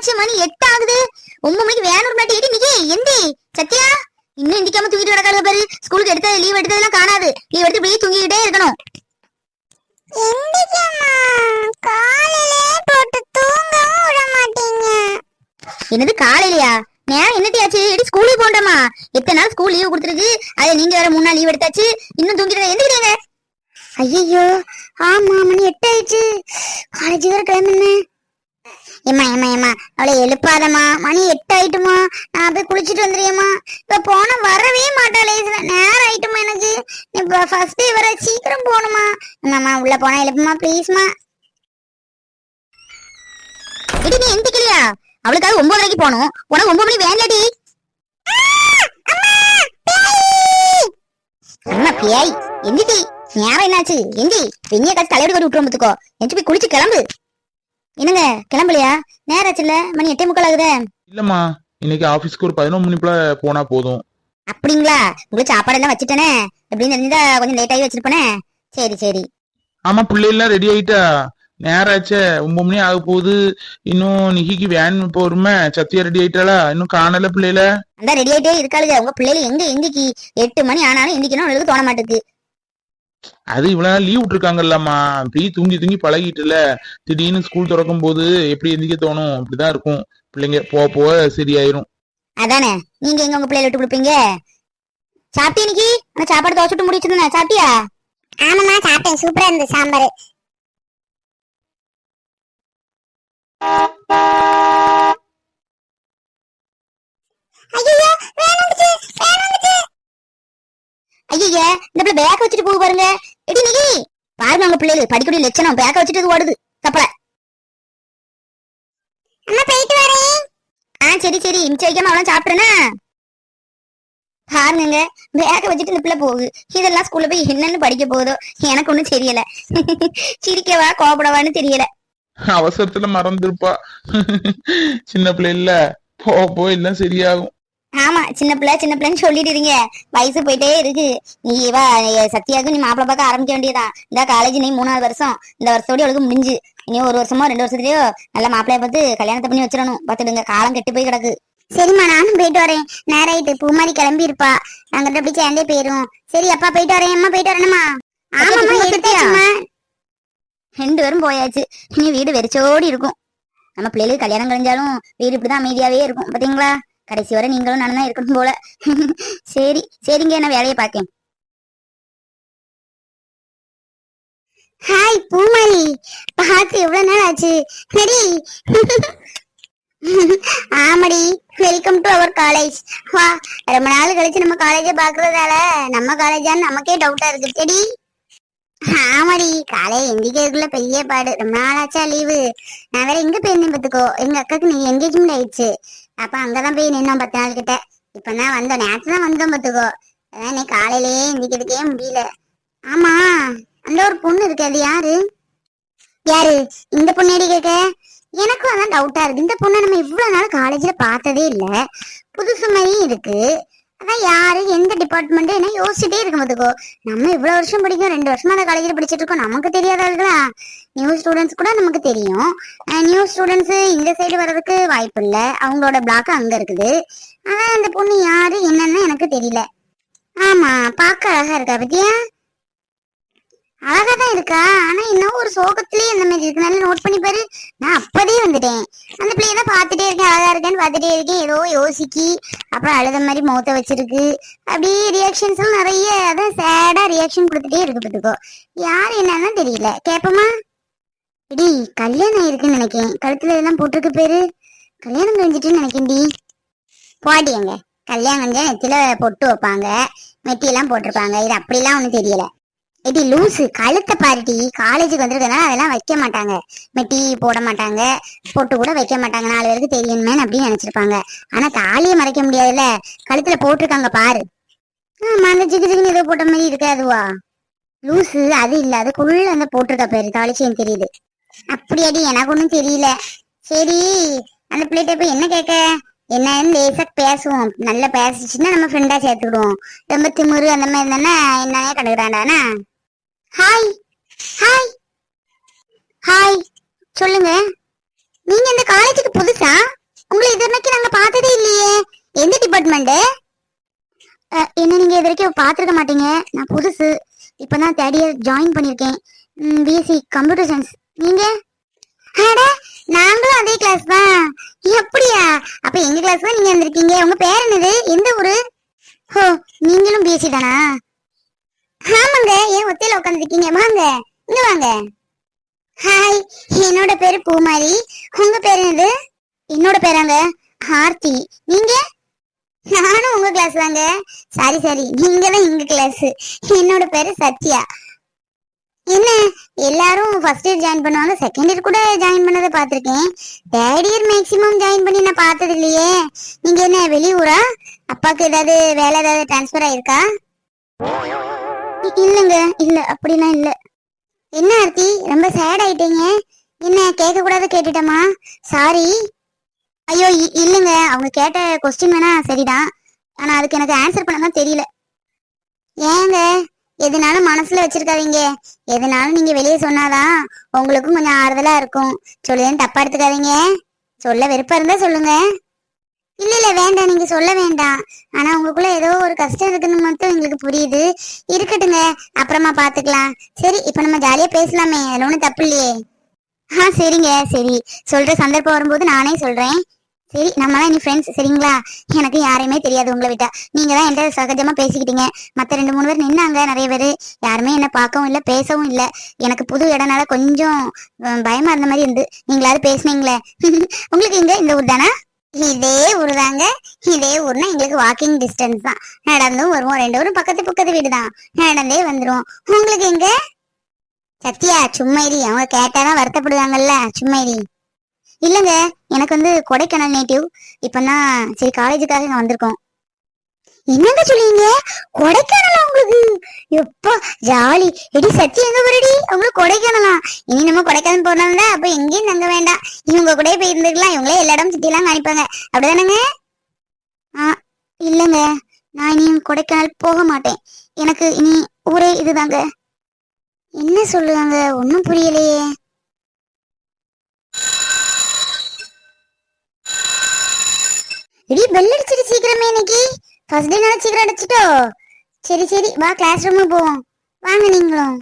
ஆச்சு மணி? எட்டு ஆகுது ஒன்பது மணிக்கு வேணும் மாட்டி எடி நிக்கி எந்தி? சத்யா இன்னும் எந்திக்காம தூங்கிட்டு கிடக்காது பாரு. ஸ்கூலுக்கு எடுத்த லீவ் எடுத்ததெல்லாம் காணாது. லீவ் எடுத்து இப்படியே தூங்கிக்கிட்டே இருக்கணும். காலையிலே போட்டு தூங்கவும் விட மாட்டீங்க. என்னது காலையிலயா? நேரம் என்னட்டியாச்சு எடி ஸ்கூலுக்கு போண்டமா எத்தனை நாள் ஸ்கூல் லீவ் கொடுத்துருக்கு? அதை நீங்க வேற மூணு நாள் லீவ் எடுத்தாச்சு. இன்னும் தூங்கிட்டு எந்திக்கிறீங்க ஐயோ ஆமா மணி எட்டு ஆயிடுச்சு காலேஜ் வேற கிளம்புனே ஏமா ஏமா ஏமா அவளை எழுப்பாதம்மா. மணி எட்டு ஆயிட்டுமா நான் போய் குளிச்சுட்டு வந்துடுறியம்மா இப்ப போன வரவே மாட்டாளே நேரம் ஆயிட்டுமா எனக்கு. இப்ப ஃபர்ஸ்ட் வர சீக்கிரம் போகணுமா என்னம்மா உள்ள போனா எழுப்புமா ப்ளீஸ்மா எடி நீ எந்திக்கலையா அவளுக்காக ஒன்பதரைக்கு போகணும். உனக்கு ஒன்பது மணி வேண்டாடி அம்மா பியாய். எந்திடி நேரம் என்னாச்சு? எந்தி வெண்ணிய காசு தலையோடு கட்டி விட்டுரும் பார்த்துக்கோ எந்திரி போய் குளிச்சு கிளம்பு. என்னங்க கிளம்பலையா? நேரம் ஆச்சுல்ல மணி எட்டே முக்கால் ஆகுதே. இல்லம்மா இன்னைக்கு ஆபீஸ்க்கு ஒரு பதினொன்று மணிக்குள்ள போனா போதும். அப்படிங்களா? உங்களுக்கு சாப்பாடு எல்லாம் வச்சுட்டேனே. எப்படின்னு தெரிஞ்சா கொஞ்சம் லேட் ஆகி வச்சிருப்பேனே. சரி சரி. ஆமா பிள்ளைலாம் ரெடி ஆயிட்டா. நேரம் ஆச்சே ஒன்பது மணி ஆக போகுது. இன்னும் நிகிக்கு வேன் போருமே. சத்தியா ரெடி ஆயிட்டாளா? இன்னும் காணல பிள்ளைல அந்த ரெடி ஆயிட்டே இருக்காளுங்க உங்க பிள்ளைகள் எங்க எந்திக்கி? எட்டு மணி ஆனாலும் எந்திக்கணும் அவளுக்கு தோண மாட்டேங்குது அது இவ்வளவு நாள் லீவ் விட்டுருக்காங்கல்லம்மா. அப்படியே தூங்கி தூங்கி பழகிட்டுல திடீர்னு ஸ்கூல் திறக்கும் போது எப்படி எந்திக்க தோணும்? அப்படிதான் இருக்கும். பிள்ளைங்க போக போக சரியாயிரும். அதானே? நீங்க எங்க உங்க பிள்ளைகளை விட்டு கொடுப்பீங்க? சாப்பிட்டியா இன்னைக்கு? அந்த சாப்பாடு தோசை விட்டு முடிச்சிருந்தேன் சாப்பிட்டியா? ஆமாம்மா சாப்பிட்டேன். சூப்பரா இருந்தது சாம்பார். ஐயோ வேணுச்சு வேணுச்சு ஐயா இந்த பிள்ளை பேக்க வச்சுட்டு போக பாருங்க. எடி நிகி பாருங்க உங்க பிள்ளைகள் படிக்கக்கூடிய லட்சணம் பேக்க வச்சுட்டு ஓடுது. தப்பல அம்மா போயிட்டு வரேன். ஆ சரி சரி. மிச்சம் வைக்காம அவனா சாப்பிட்றேனா? பாருங்க பேக்க வச்சுட்டு இந்த பிள்ளை போகுது. இதெல்லாம் ஸ்கூல்ல போய் என்னன்னு படிக்க போகுதோ எனக்கு ஒண்ணும் தெரியல. சிரிக்கவா கோபப்படவான்னு தெரியல. அவசரத்துல மறந்துருப்பா. சின்ன பிள்ளை இல்ல. போக போக எல்லாம் சரியாகும். ஆமா சின்ன பிள்ளை சின்ன பிள்ளைன்னு சொல்லிட்டு இருங்க வயசு போயிட்டே இருக்கு. நீ வா சத்யாவுக்கு நீ மாப்பிள்ளை பார்க்க ஆரம்பிக்க வேண்டியதான் இந்த காலேஜ் நீ மூணாவது வருஷம். இந்த வருஷத்தோட அவளுக்கு முடிஞ்சு. இனி ஒரு வருஷமோ ரெண்டு வருஷத்துலயோ நல்ல மாப்பிள்ளைய பார்த்து கல்யாணத்தை பண்ணி வச்சிடணும். பார்த்துடுங்க காலம் கெட்டு போய் கிடக்கு. சரிம்மா நானும் போயிட்டு வரேன். நேரம் ஆயிட்டு. பூமாரி கிளம்பி இருப்பா நாங்க அப்படி சேர்ந்தே போயிரும். சரி அப்பா போயிட்டு வரேன். அம்மா போயிட்டு வரேனுமா ஆமாம்மா சத்யா. எடுத்தாச்சும்மா. ரெண்டு பேரும் போயாச்சு. இனி வீடு வெறிச்சோடி இருக்கும். நம்ம பிள்ளைகளுக்கு கல்யாணம் கழிஞ்சாலும் வீடு இப்படிதான் அமைதியாவே இருக்கும். பாத்தீங்களா? கடைசி வரை நீங்களும் நானும் தான் இருக்கணும் போல. சரி சரிங்க என்ன வேலையை பார்க்கேன் ஹாய் பூமாரி பார்த்து எவ்வளவு நாள் ஆச்சு? சரி. ஆமாடி வெல்கம் டு அவர் காலேஜ் வா ரொம்ப நாள் கழிச்சு நம்ம காலேஜை பாக்குறதால நம்ம காலேஜான்னு நமக்கே டவுட்டா இருக்கு. சரி. ஆமாடி காலையில எந்திக்கிறதுக்குள்ள பெரிய பாடு. ரொம்ப நாள் ஆச்சா லீவு நான் வேற எங்க போயிருந்தேன் பாத்துக்கோ எங்க அக்காக்கு நீ என்கேஜ்மெண்ட் ஆயிடுச்சு. அப்ப அங்கதான் போய் நின்னோம் பத்து நாள் கிட்ட இப்பதான் வந்தோம். நேற்று தான் வந்தோம் பத்துக்கோ அதான் நீ காலையிலேயே எந்திக்கிறதுக்கே முடியல. ஆமா அந்த ஒரு பொண்ணு இருக்கு. அது யாரு? யாரு? இந்த பொண்ணு எடி கேட்க எனக்கும் அதான் டவுட்டா இருக்கு. இந்த பொண்ணை நம்ம இவ்வளவு நாள் காலேஜ்ல பார்த்ததே இல்ல. புதுசு மாதிரியும் இருக்கு. அதான் யாரு எந்த டிபார்ட்மெண்ட் என்ன யோசிச்சுட்டே இருக்கும் அதுக்கோ நம்ம இவ்வளவு வருஷம் படிக்கும் ரெண்டு வருஷமா அந்த காலேஜ்ல படிச்சிட்டு இருக்கோம். நமக்கு தெரியாதவர்களா நியூ ஸ்டூடெண்ட்ஸ் கூட நமக்கு தெரியும். நியூ ஸ்டூடெண்ட்ஸ் இந்த சைடு வர்றதுக்கு வாய்ப்பு இல்ல. அவங்களோட பிளாக் அங்க இருக்குது. ஆனா அந்த பொண்ணு யாரு என்னன்னு எனக்கு தெரியல. ஆமா பார்க்க அழகா இருக்கா பத்தியா? அழகா தான் இருக்கா? ஆனா இன்னும் ஒரு சோகத்திலேயே இந்த மாதிரி இருக்கு. நல்லா நோட் பண்ணி பாரு. நான் அப்பதே வந்துட்டேன். அந்த பிள்ளைய தான் பார்த்துட்டே இருக்கேன். அழகா இருக்கேன்னு பார்த்துட்டே இருக்கேன். ஏதோ யோசிக்கி அப்புறம் அழுத மாதிரி முகத்தை வச்சிருக்கு. அப்படியே ரியாக்ஷன்ஸ் எல்லாம் நிறைய அதான் சேடா ரியாக்ஷன் கொடுத்துட்டே இருக்கு பார்த்துக்கோ. யார் என்னன்னு தெரியல. கேப்பமா? இடி கல்யாணம் ஆயிருக்குன்னு நினைக்கேன். கழுத்துல இதெல்லாம் போட்டிருக்கு பேரு. கல்யாணம் கழிஞ்சிட்டுன்னு நினைக்கேன்டி எங்க கல்யாணம் கழிஞ்சா நெத்தில பொட்டு வைப்பாங்க. மெட்டி எல்லாம் போட்டிருப்பாங்க. இது அப்படிலாம் ஒன்றும் தெரியல. இது லூசு. கழுத்த பாருட்டி காலேஜுக்கு வந்திருக்கனால அதெல்லாம் வைக்க மாட்டாங்க. மெட்டி போட மாட்டாங்க. போட்டு கூட வைக்க மாட்டாங்க. நாலு பேருக்கு தெரியணுமே அப்படின்னு நினைச்சிருப்பாங்க. ஆனா தாலியை மறைக்க முடியாதுல்ல. கழுத்துல போட்டிருக்காங்க பாரு. ஆமா அந்த ஜிகு ஜிகுன்னு ஏதோ போட்ட மாதிரி இருக்காதுவா லூசு அது இல்ல. அதுக்குள்ள அந்த போட்டிருக்க பேரு. தாலிச்சேன் தெரியுது. அப்படியாடி எனக்கு ஒண்ணும் தெரியல. சரி அந்த பிள்ளைகிட்ட போய் என்ன கேட்க? என்னன்னு லேசா பேசுவோம். நல்லா பேசிச்சுன்னா நம்ம ஃப்ரெண்டா சேர்த்துக்கிடுவோம். ரொம்ப திமுரு அந்த மாதிரி தானே என்னன்னே கண்டுக்கிறாண்டானா ஹாய் ஹாய் ஹாய் சொல்லுங்க. நீங்க இந்த காலேஜுக்கு புதுசா? உங்களை இது வரைக்கும் நாங்க பார்த்ததே இல்லையே. எந்த டிபார்ட்மெண்ட் என்ன நீங்க இது வரைக்கும் பார்த்துருக்க மாட்டீங்க? நான் புதுசு. இப்பதான் தேர்ட் இயர் ஜாயின் பண்ணிருக்கேன். பிஎஸ்சி கம்ப்யூட்டர் சயின்ஸ் நீங்க? நாங்களும் அதே கிளாஸ் தான் அப்படியா அப்ப எங்க கிளாஸ் தான் நீங்க வந்திருக்கீங்க உங்க பேர் என்னது எந்த ஊரு ஹோ நீங்களும் பிஎஸ்சி தானா ஆமாங்க ஏன் ஒத்தையில உட்காந்துருக்கீங்க வாங்க இங்க வாங்க. ஹாய் என்னோட பேரு பூமாரி. உங்க பேரு என்னது? என்னோட பேராங்க ஆர்த்தி. நீங்க? நானும் உங்க கிளாஸ் தாங்க. Sorry sorry. நீங்க தான் எங்க கிளாஸ் என்னோட பேரு சத்யா. என்ன? எல்லாரும் ஃபர்ஸ்ட் இயர் ஜாயின் பண்ணுவாங்க செகண்ட் இயர் கூட ஜாயின் பண்ணதை பார்த்துருக்கேன். தேர்ட் இயர் மேக்ஸிமம் ஜாயின் பண்ணி நான் பார்த்தது இல்லையே. நீங்க என்ன வெளியூரா? அப்பாக்கு ஏதாவது வேலை ஏதாவது டிரான்ஸ்ஃபர் ஆயிருக்கா? இல்லைங்க இல்லங்க. இல்ல அப்படிலாம் இல்லை. என்ன ஆர்த்தி ரொம்ப சேட் ஆயிட்டீங்க? என்ன கேட்க கூடாது கேட்டுட்டமா? சாரி ஐயோ இ- அவங்க கேட்ட கொஸ்டின் வேணா சரிதான். ஆனா அதுக்கு எனக்கு ஆன்சர் பண்ண தான் தெரியல. ஏங்க எதுனாலும் மனசுல வச்சிருக்காதீங்க. எதுனாலும் நீங்க வெளியே சொன்னாதான் உங்களுக்கும் கொஞ்சம் ஆறுதலா இருக்கும். சொல்லுதேன்னு தப்பா எடுத்துக்காதீங்க. சொல்ல விருப்பம் இருந்தா சொல்லுங்க. இல்ல இல்ல வேண்டாம். நீங்க சொல்ல வேண்டாம். ஆனா உங்களுக்குள்ள ஏதோ ஒரு கஷ்டம் இருக்குன்னு மட்டும் எங்களுக்கு புரியுது. இருக்கட்டுங்க. அப்புறமா பாத்துக்கலாம். சரி இப்ப நம்ம ஜாலியா பேசலாமே. அதுல ஒண்ணும் தப்பு இல்லையே. ஆ சரிங்க சரி. சொல்ற சந்தர்ப்பம் வரும்போது நானே சொல்றேன். சரி நம்மலாம் இனி ஃப்ரெண்ட்ஸ் சரிங்களா? எனக்கு யாரையுமே தெரியாது உங்களை விட்டா. நீங்க தான் என்கிட்ட சகஜமா பேசிக்கிட்டீங்க. மத்த ரெண்டு மூணு பேர் நின்னாங்க நிறைய பேர். யாருமே என்ன பார்க்கவும் இல்லை பேசவும் இல்லை. எனக்கு புது இடனால கொஞ்சம் பயமா இருந்த மாதிரி இருந்து. நீங்களாவது பேசுனீங்களே. உங்களுக்கு இங்க இந்த ஊர் தானா? இதே ஊர் தாங்க இதே ஊர்னா எங்களுக்கு வாக்கிங் டிஸ்டன்ஸ் தான். நடந்தும் வருவோம். ரெண்டு ஊரும் பக்கத்து பக்கத்து வீடு தான் நடந்தே வந்துருவோம். உங்களுக்கு எங்க? சத்யா சும்மைரி அவங்க கேட்டாதான் வருத்தப்படுவாங்கல்ல. சும்மைரி இல்லங்க எனக்கு வந்து கொடைக்கானல் நேட்டிவ் இப்பதான் சரி காலேஜுக்காக இங்க வந்திருக்கோம். என்னங்க சொல்லுவீங்க கொடைக்கானலா உங்களுக்கு? எப்பா ஜாலி. எடி சத்தி எங்க போறடி? உங்களுக்கு கொடைக்கானலா. இனி நம்ம கொடைக்கானல் போனால அப்ப எங்கேயும் தங்க வேண்டாம். இவங்க கூட போய் இருந்துக்கலாம். இவங்களே எல்லா இடம் சுத்தி எல்லாம் காணிப்பாங்க அப்படிதானங்க? ஆ இல்லைங்க. நான் இனியும் கொடைக்கானல் போக மாட்டேன். எனக்கு இனி ஊரே இதுதாங்க. என்ன சொல்லுவாங்க? ஒன்றும் புரியலையே. இடி பெல் அடிச்சிட்டு சீக்கிரமே இன்னைக்கு. ஃபர்ஸ்ட் டே சீக்கிரம் அடிச்சிட்டோ? சரி சரி வா கிளாஸ் ரூமுக்கு போவோம். வாங்க நீங்களும்.